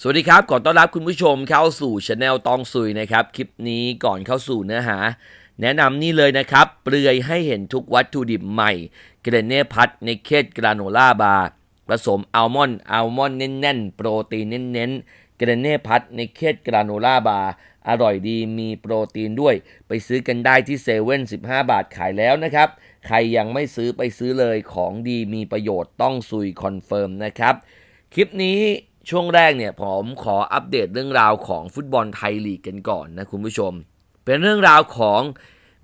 สวัสดีครับขอต้อนรับคุณผู้ชมเข้าสู่ช anel ตองสุยนะครับ คลิปนี้ก่อนเข้าสู่เนื้อหา แนะนำนี่เลยนะครับ เปลือยให้เห็นทุกวัตถุดิบใหม่เกรเน่พัดในเคดกราโนล่าบาร์ผสมอัลมอนด์อัลมอนด์แน่นๆ โปรตีนเน้นๆเกรเน่พัดในเคดกราโนล่าบาร์อร่อยดีมีโปรตีนด้วย ไปซื้อกันได้ที่เซเว่น15บาทขายแล้วนะครับ ใครยังไม่ซื้อไปซื้อเลยของดีมีประโยชน์ต้องซุยคอนเฟิร์มนะครับคลิปนี้ ช่วงแรกเนี่ยผมขออัปเดตเรื่องราวของฟุตบอลไทยลีกกันก่อนนะคุณผู้ชม เป็นเรื่องราวของ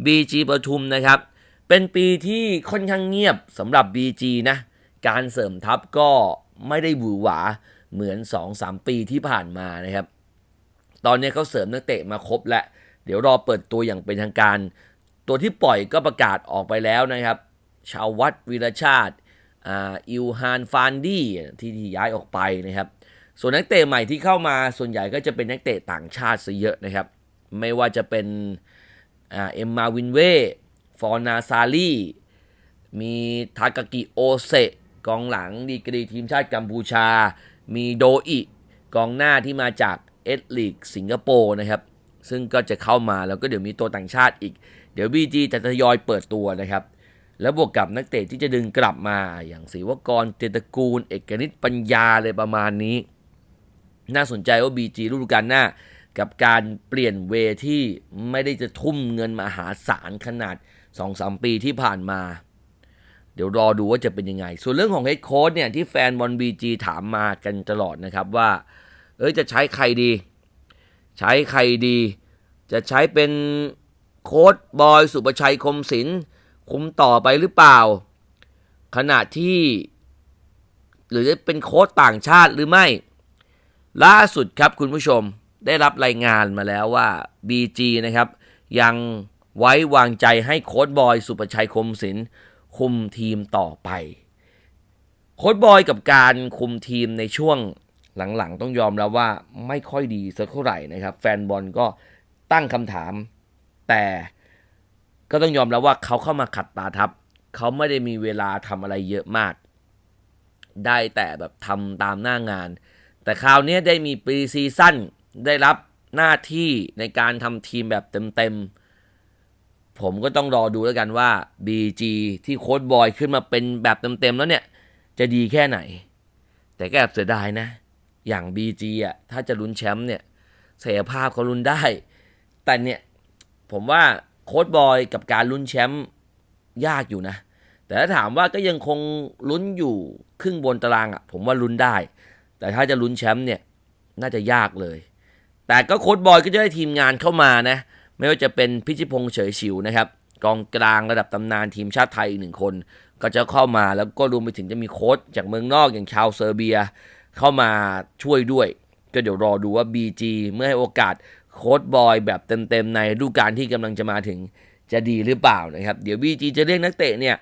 BG ปทุมนะครับ เป็นปีที่ค่อนข้างเงียบสำหรับ BG นะการเสริมทัพก็ไม่ได้หวือหวาเหมือน 2-3 ปีที่ผ่านมานะครับ ตอนนี้เขาเสริมนักเตะมาครบแล้ว เดี๋ยวรอเปิดตัวอย่างเป็นทางการ ตัวที่ปล่อยก็ประกาศออกไปแล้วนะครับ ชาววัดวีรชาติอิวฮานฟานดี้ที่ที่ย้ายออกไปนะครับ ส่วนนักเตะใหม่ที่เข้ามาส่วนใหญ่ก็จะเป็นนักเตะต่างชาติซะเยอะนะครับ ไม่ว่าจะเป็นเอ็มมาวินเวฟอร์นาซาลีมีทากากิโอเซกองหลังดีกรีทีมชาติกัมพูชา มีโดอิกองหน้าที่มาจากเอสลีกสิงคโปร์นะครับ ซึ่งก็จะเข้ามาแล้วก็เดี๋ยวมีตัวต่างชาติอีก เดี๋ยวบีจีจะทยอยเปิดตัวนะครับ แล้วบวกกับนักเตะที่จะดึงกลับมาอย่างศิวกรเตตกูล เอกนิตปัญญาเลยประมาณนี้ น่าสนใจว่า BG ฤดูกาลหน้า กับการเปลี่ยนเวที่ไม่ได้จะทุ่มเงินมหาศาลขนาด 2-3 ปีที่ผ่านมา เดี๋ยวรอดูว่าจะเป็นยังไง ส่วนเรื่องของเฮดโค้ดเนี่ยที่แฟนบอล BG ถามมากันตลอดนะครับว่า เอ้ยจะใช้ใครดี ใช้ใครดี จะใช้เป็นโค้ดบอยสุประชัยคมศิลป์คุมต่อไปหรือเปล่า ขณะที่ หรือจะเป็นโค้ดต่างชาติหรือไม่ ล่าสุดครับคุณผู้ชมได้รับรายงานมาแล้วว่า BG นะครับ ยังไว้วางใจให้โค้ดบอยสุประชัยคมศิลป์คุมทีมต่อไป โค้ดบอยกับการคุมทีมในช่วงหลังๆ ต้องยอมแล้วว่าไม่ค่อยดีสักเท่าไหร่นะครับ แฟนบอลก็ตั้งคำถาม แต่ก็ต้องยอมแล้วว่าเขาเข้ามาขัดตาทับ เขาไม่ได้มีเวลาทำอะไรเยอะมาก ได้แต่แบบทำตามหน้างาน แต่คราวนี้ได้มีปีซีซั่นได้รับหน้าที่ในการทำทีมแบบเต็มๆ ผมก็ต้องรอดูแล้วกันว่า BG ที่โค้ดบอยขึ้นมาเป็นแบบเต็มๆ แล้วเนี่ย จะดีแค่ไหน แต่ก็แอบเสียดายนะ อย่าง BG อะถ้าจะลุ้นแชมป์เนี่ยศักยภาพเขาลุ้นได้ แต่เนี่ย ผมว่าโค้ดบอยกับการลุ้นแชมป์ยากอยู่นะ แต่ถ้าถามว่าก็ยังคงลุ้นอยู่ครึ่งบนตารางอะ ผมว่าลุ้นได้ แต่ถ้าจะลุ้นแชมป์เนี่ยน่าจะยากเลย แต่ก็โค้ดบอยก็จะได้ทีมงานเข้ามานะ ไม่ว่าจะเป็นพิชิพงษ์เฉยฉิวนะครับ กองกลางระดับตำนานทีมชาติไทยอีกหนึ่งคน ก็จะเข้ามาแล้วก็รวมไปถึงจะมีโค้ชจากเมืองนอกอย่างชาวเซอร์เบีย เข้ามาช่วยด้วย ก็เดี๋ยวรอดูว่า BG เมื่อให้โอกาสโค้ดบอยแบบเต็มๆในฤดูกาลที่กำลังจะมาถึงจะดีหรือเปล่านะครับ เดี๋ยว BG จะเรียกนักเตะเนี่ย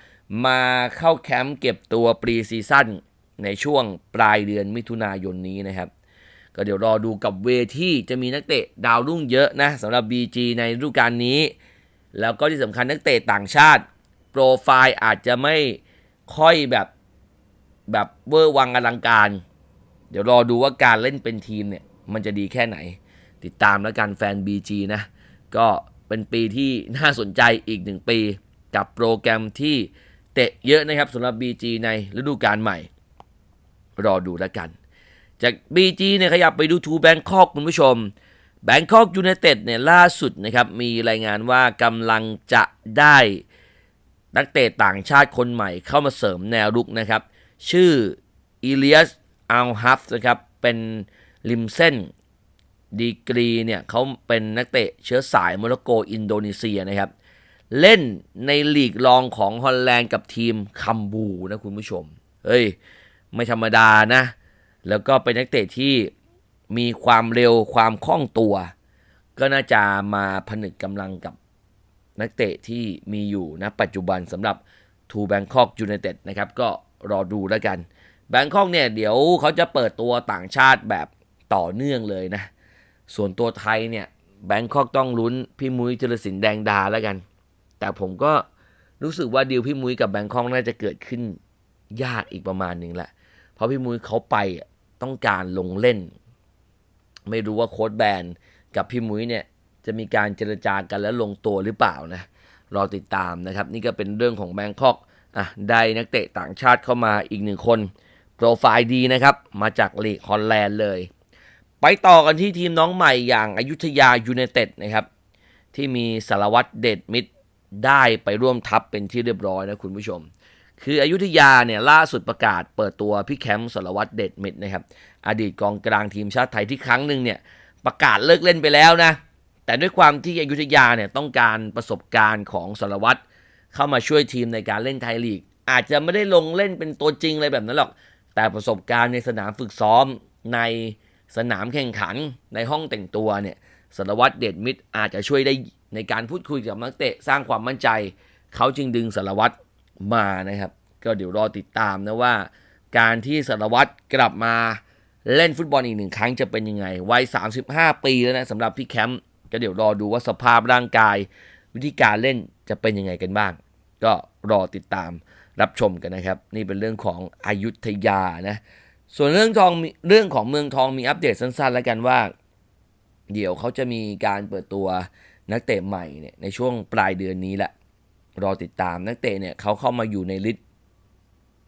มาเข้าแคมป์เก็บตัวปรีซีซั่น ในช่วงปลายเดือนมิถุนายนนี้นะครับ ก็เดี๋ยวรอดูกับเวที่จะมีนักเตะดาวรุ่งเยอะนะสำหรับ BG ในฤดูกาลนี้ แล้วก็ที่สำคัญนักเตะต่างชาติ โปรไฟล์อาจจะไม่ค่อยแบบแบบเวอร์วังอลังการ เดี๋ยวรอดูว่าการเล่นเป็นทีมเนี่ยมันจะดีแค่ไหน ติดตามแล้วกันแฟน BG นะ ก็เป็นปีที่น่าสนใจอีกหนึ่งปี กับโปรแกรมที่เตะเยอะนะครับสำหรับ BG ในฤดูกาลใหม่ รอดูแล้วกัน จาก BG เนี่ยขยับไปดูทูแบงคอกคุณผู้ชมแบงคอกยู n นเต็ดเนี่ยล่าสุดนะครับมีรายงานว่ากำลังจะได้นักเตะต่างชาติคนใหม่เข้ามาเสริมแนวรุกนะครับ ชื่ออีเลียสอัลฮัฟนะครับเป็นริมเส้นดีกรีเนี่ยเขาเป็นนักเตะเชื้อสายโมร็อกโกอินโดนีเซียนะครับ เล่นในลีกรองของฮอลแลนด์กับทีมคัมบูนะคุณผู้ชม เฮ้ย ไม่ธรรมดานะ แล้วก็เป็นนักเตะที่มีความเร็วความคล่องตัว ก็น่าจะมาผนึกกำลังกับนักเตะที่มีอยู่นะปัจจุบันสำหรับทูแบงคอกยูไนเต็ดนะครับ ก็รอดูแล้วกันแบงคอกเนี่ยเดี๋ยวเขาจะเปิดตัวต่างชาติแบบต่อเนื่องเลยนะ ส่วนตัวไทยเนี่ยแบงคอกต้องลุ้นพี่มุ้ยจรสินแดงดาแล้วกัน แต่ผมก็รู้สึกว่าดีลพี่มุ้ยกับแบงคอกน่าจะเกิดขึ้นยากอีกประมาณหนึ่งแหละ ราะพี่มุ้ยเขาไปต้องการลงเล่น ไม่รู้ว่าโค้ดแบนกับพี่มุ้ยเนี่ยจะมีการเจรจากันแล้วลงตัวหรือเปล่านะรอติดตามนะครับ นี่ก็เป็นเรื่องของแบงคอกอะได้นักเตะต่างชาติเข้ามาอีกหนึ่งคนโปรไฟล์ดีนะครับ มาจากลีกฮอลแลนด์เลย ไปต่อกันที่ทีมน้องใหม่อย่างอายุทยายูไนเต็ดนะครับ ที่มีสารวัตรเดชมิตรได้ไปร่วมทัพเป็นที่เรียบร้อยนะคุณผู้ชม คืออยุธยาเนี่ยล่าสุดประกาศเปิดตัวพี่แคมป์สรวัตรเดชมิตรนะครับอดีตกองกลางทีมชาติไทยที่ครั้งหนึ่งเนี่ยประกาศเลิกเล่นไปแล้วนะ แต่ด้วยความที่อยุธยาเนี่ยต้องการประสบการณ์ของสรวัตรเข้ามาช่วยทีมในการเล่นไทยลีก อาจจะไม่ได้ลงเล่นเป็นตัวจริงอะไรแบบนั้นหรอก แต่ประสบการณ์ในสนามฝึกซ้อมในสนามแข่งขันในห้องแต่งตัวเนี่ยสารวัตรเดชมิตรอาจจะช่วยได้ในการพูดคุยกับนักเตะสร้างความมั่นใจ เขาจึงดึงสารวัตร มานะครับ ก็เดี๋ยวรอติดตามนะว่า การที่สารวัตรกลับมาเล่นฟุตบอลอีกหนึ่งครั้งจะเป็นยังไง วัย 35 ปีแล้วนะสำหรับพี่แคมป์ก็เดี๋ยวรอดูว่าสภาพร่างกาย วิธีการเล่นจะเป็นยังไงกันบ้าง ก็รอติดตามรับชมกันนะครับ นี่เป็นเรื่องของอายุทยานะส่วนเรื่องทองเรื่องของเมืองทองมีอัปเดตสั้นๆ แล้วกันว่า เดี๋ยวเขาจะมีการเปิดตัวนักเตะใหม่เนี่ยในช่วงปลายเดือนนี้แหละ รอติดตามนักเตะเนี่ยเขาเข้ามาอยู่ในลิสต์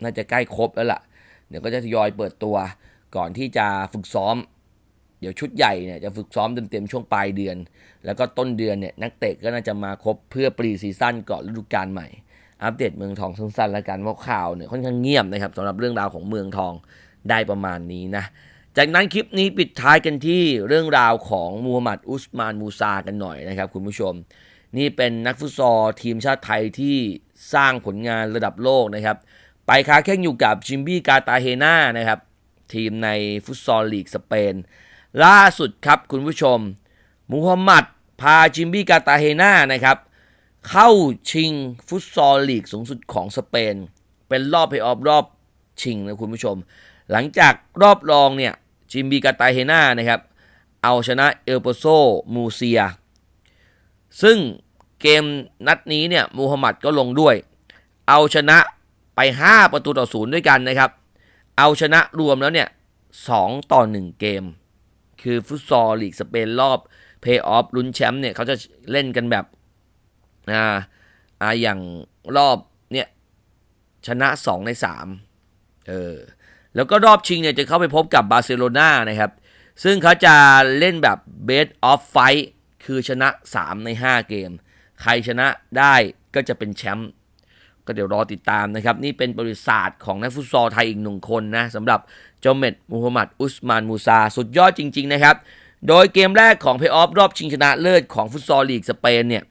น่าจะใกล้ครบแล้วล่ะ เดี๋ยวก็จะทยอยเปิดตัวก่อนที่จะฝึกซ้อม เดี๋ยวชุดใหญ่เนี่ยจะฝึกซ้อมเต็มๆช่วงปลายเดือน แล้วก็ต้นเดือนเนี่ยนักเตะก็น่าจะมาครบเพื่อปรีซีซั่นก่อนฤดูกาลใหม่ อัปเดตเมืองทองสั้นๆแล้วกันว่าข่าวเนี่ยค่อนข้างเงียบนะครับสำหรับเรื่องราวของเมืองทองได้ประมาณนี้นะจากนั้นคลิปนี้ปิดท้ายกันที่เรื่องราวของมูฮัมหมัดอุสมานมูซากันหน่อยนะครับคุณผู้ชม นี่เป็นนักฟุตซอลทีมชาติไทยที่สร้างผลงานระดับโลกนะครับ ไปค้าแข่งอยู่กับจิมบี้กาตาเฮนานะครับ ทีมในฟุตซอลลีกสเปน ล่าสุดครับคุณผู้ชม มูฮัมหมัดพาจิมบี้กาตาเฮนานะครับ เข้าชิงฟุตซอลลีกสูงสุดของสเปน เป็นรอบเพย์ออฟรอบชิงนะคุณผู้ชม หลังจากรอบรองเนี่ยจิมบีกาตาเฮนานะครับ เอาชนะเอลโปโซมูเซีย ซึ่งเกมนัดนี้เนี่ยมูฮัมหมัดก็ลงด้วย เอาชนะไป 5 ประตูต่อศูนย์ด้วยกันนะครับ เอาชนะรวมแล้วเนี่ย2ต่อ 1 เกม คือฟุตซอลลีกสเปนรอบเพย์ออฟลุ้นแชมป์เนี่ยเขาจะเล่นกันแบบอ่าอ่าอย่างรอบเนี่ยชนะ 2 ใน3เออแล้วก็รอบชิงเนี่ยจะเข้าไปพบกับบาร์เซโลนานะครับ ซึ่งเขาจะเล่นแบบ best of fight คือชนะ 3 ใน 5 เกม ใครชนะได้ก็จะเป็นแชมป์ก็เดี๋ยวรอติดตามนะครับ นี่เป็นบริษัทของนักฟุตซอลไทยอีกหนึ่งคนนะสำหรับเจ้าเม็ดมูฮัมหมัดอุสมานมูซา สุดยอดจริง ๆ นะครับ โดยเกมแรกของเพย์ออฟรอบชิงชนะเลิศของฟุตซอลลีกสเปนเนี่ย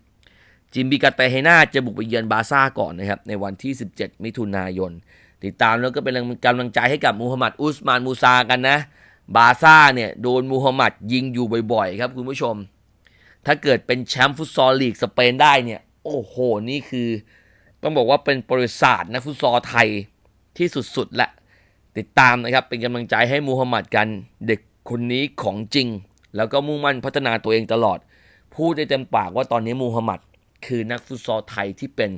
จิมบิกาเตเฮนาจะบุกไปเยือนบาซ่าก่อนนะครับ ในวันที่ 17 มิถุนายน ติดตามแล้วก็เป็นกำลังใจให้กับมูฮัมหมัดอุสมานมูซากันนะ บาซ่าเนี่ยโดนมูฮัมหมัดยิงอยู่บ่อยๆ ครับคุณผู้ชม ถ้าเกิดเป็นแชมป์ฟุตซอลลีกสเปนได้เนี่ย โอ้โห นี่คือ ต้องบอกว่าเป็นบริษัทนักฟุตซอลไทยที่สุดๆและ ติดตามนะครับ เป็นกำลังใจให้มูฮัมหมัดกัน เด็กคนนี้ของจริง แล้วก็มุ่งมั่นพัฒนาตัวเองตลอด พูดได้เต็มปากว่าตอนนี้มูฮัมหมัดคือนักฟุตซอลไทยที่เป็น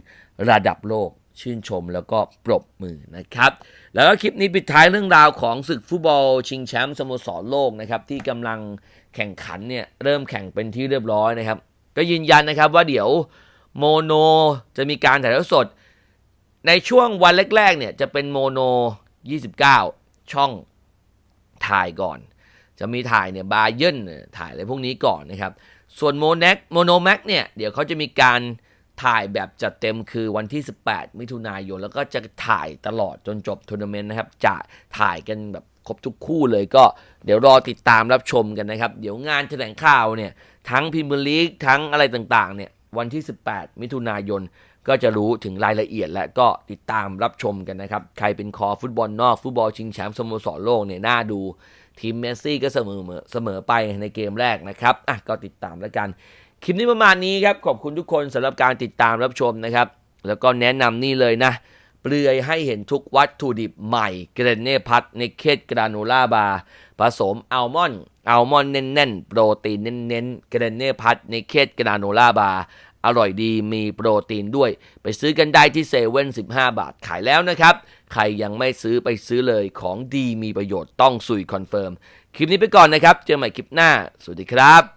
ระดับโลกชื่นชมแล้วก็ปรบมือนะครับ แล้วก็คลิปนี้ปิดท้ายเรื่องราวของศึกฟุตบอลชิงแชมป์สโมสรโลกนะครับ ที่กำลัง แข่งขันเนี่ยเริ่มแข่งเป็นที่เรียบร้อยนะครับ ก็ยืนยันนะครับว่าเดี๋ยวโมโนจะมีการถ่ายทอดสด ในช่วงวันแรกๆเนี่ยจะเป็นโมโน 29 ช่องถ่ายก่อน จะมีถ่ายเนี่ยบาเยนถ่ายอะไรพวกนี้ก่อนนะครับ ส่วนโมเน็กโมโนแม็กเนี่ยเดี๋ยวเขาจะมีการถ่ายแบบจัดเต็มคือวันที่ 18 มิถุนายน แล้วก็จะถ่ายตลอดจนจบทัวร์นาเมนต์นะครับ จะถ่ายกันแบบ ครบทุกคู่เลยก็เดี๋ยวรอติดตามรับชมกันนะครับ เดี๋ยวงานแถลงข่าวเนี่ย ทั้งพิมพ์ลีกทั้งอะไรต่างๆเนี่ยวันที่ 18 มิถุนายนก็จะรู้ถึงรายละเอียดและก็ติดตามรับชมกันนะครับ ใครเป็นคอฟุตบอลนอก ฟุตบอลชิงแชมป์สโมสรโลกเนี่ยน่าดูทีมเมสซี่ก็เสมอเสมอไปในเกมแรกนะครับอะก็ติดตามแล้วกัน คลิปนี้ประมาณนี้ครับ ขอบคุณทุกคนสำหรับการติดตามรับชมนะครับ แล้วก็แนะนำนี่เลยนะ เปลือยให้เห็นทุกวัตถุดิบใหม่ เกรเน่พัทในเคตกราโนล่าบาร์ผสมอัลมอนด์อัลมอนด์แน่นๆ โปรตีนเน้นๆ เกรเน่พัทในเคตกราโนล่าบาร์อร่อยดีมีโปรตีนด้วย ไปซื้อกันได้ที่เซเว่น15บาทขายแล้วนะครับ ใครยังไม่ซื้อไปซื้อเลยของดีมีประโยชน์ต้องสุยคอนเฟิร์ม คลิปนี้ไปก่อนนะครับ เจอกันใหม่คลิปหน้า สวัสดีครับ